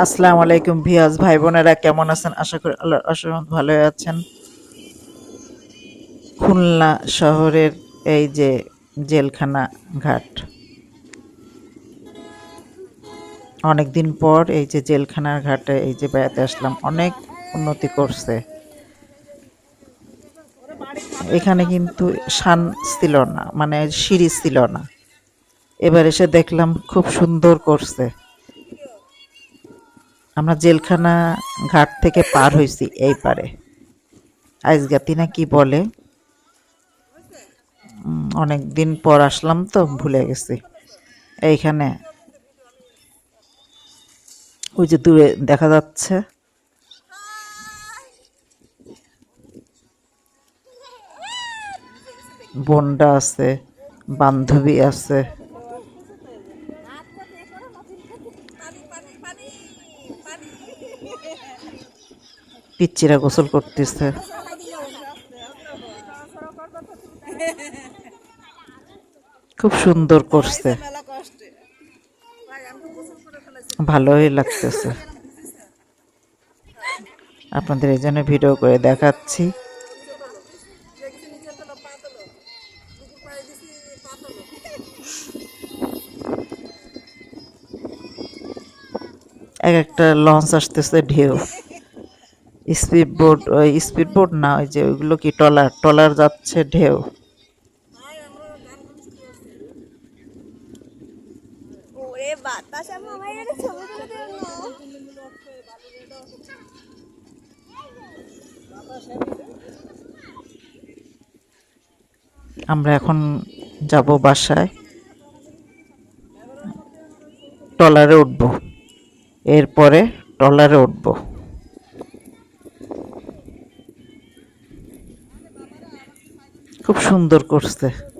আসসালামু আলাইকুম ভিয়াজ ভাই বোনেরা কেমন আছেন? আশা করি আল্লাহর অসীম ভালো আছেন। খুলনা শহরের এই যে জেলখানা ঘাট। অনেকদিন পর এই যে জেলখানার ঘাটে এই যে বেড়াতে আসলাম, অনেক উন্নতি করছে। এখানে কিন্তু শান ছিল না মানে সিঁড়ি ছিল না। এবার এসে দেখলাম খুব সুন্দর করছে। আমরা জেলখানা ঘাট থেকে পার হয়েছি এই পারে। আইসগাতি না কি বলে? অনেক দিন পর আসলাম তো, ভুলে গেছি। এইখানে ওই যে দূরে দেখা যাচ্ছে। বোনটা আছে, বান্ধবী আছে। পিচ্চিরা গোসল করতেছে। খুব সুন্দর করছে। ভালোই লাগতেছে। আপনাদের এই জন্য ভিডিও করে দেখাচ্ছি। এক একটা লঞ্চ আসতেছে ঢেউ। স্পিড বোট ওই স্পিড বোট না ওই যে ওইগুলো কি টলার টলার যাচ্ছে ঢেউ। আমরা এখন যাব বাসায়। টলারে উঠবো। এরপরে ট্রলারে উঠব। খুব সুন্দর করছে।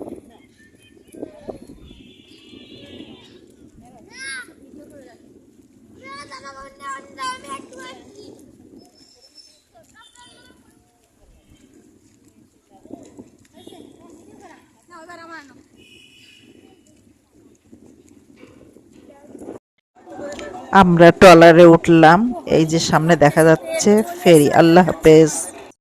আমরা ট্রলারে উঠলাম। এই যে সামনে দেখা যাচ্ছে ফেরি। আল্লাহ হাফেজ।